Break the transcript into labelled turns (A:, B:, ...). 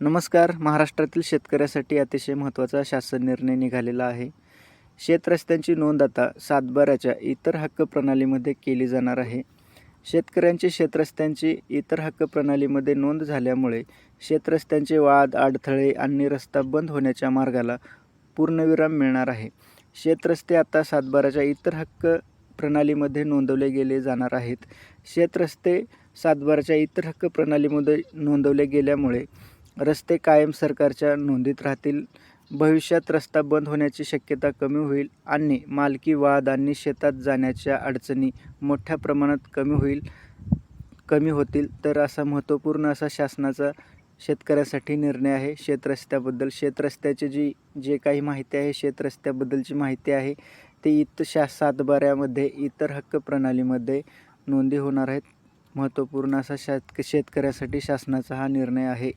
A: नमस्कार. महाराष्ट्रातील शेतकऱ्यासाठी अतिशय महत्त्वाचा शासन निर्णय निघालेला आहे. शेतरस्त्यांची नोंद आता सातबाऱ्याच्या इतर हक्क प्रणालीमध्ये केली जाणार आहे. शेतकऱ्यांची शेतरस्त्यांची इतर हक्क प्रणालीमध्ये नोंद झाल्यामुळे शेतरस्त्यांचे वाद अडथळे आणि रस्ता बंद होण्याच्या मार्गाला पूर्णविराम मिळणार आहे. शेतरस्ते आता सातबाराच्या इतर हक्क प्रणालीमध्ये नोंदवले गेले जाणार आहेत. शेतरस्ते सातबाराच्या इतर हक्क प्रणालीमध्ये नोंदवले गेल्यामुळे रस्ते कायम सरकारच्या नोंदीत राहतील. भविष्यात रस्ता बंद होण्याची शक्यता कमी होईल आणि मालकी वाद आणि शेतात जाण्याच्या अडचणी मोठ्या प्रमाणात कमी होईल कमी होतील. तर असा महत्त्वपूर्ण असा शासनाचा शेतकऱ्यासाठी निर्णय आहे. शेतरस्त्याबद्दल शेतरस्त्याची जी जे काही माहिती आहे शेतरस्त्याबद्दलची माहिती आहे ते इत शा सातबाऱ्यामध्ये इतर हक्क प्रणालीमध्ये नोंदी होणार आहेत. महत्त्वपूर्ण असा शेत शेतकऱ्यासाठी शासनाचा हा निर्णय आहे.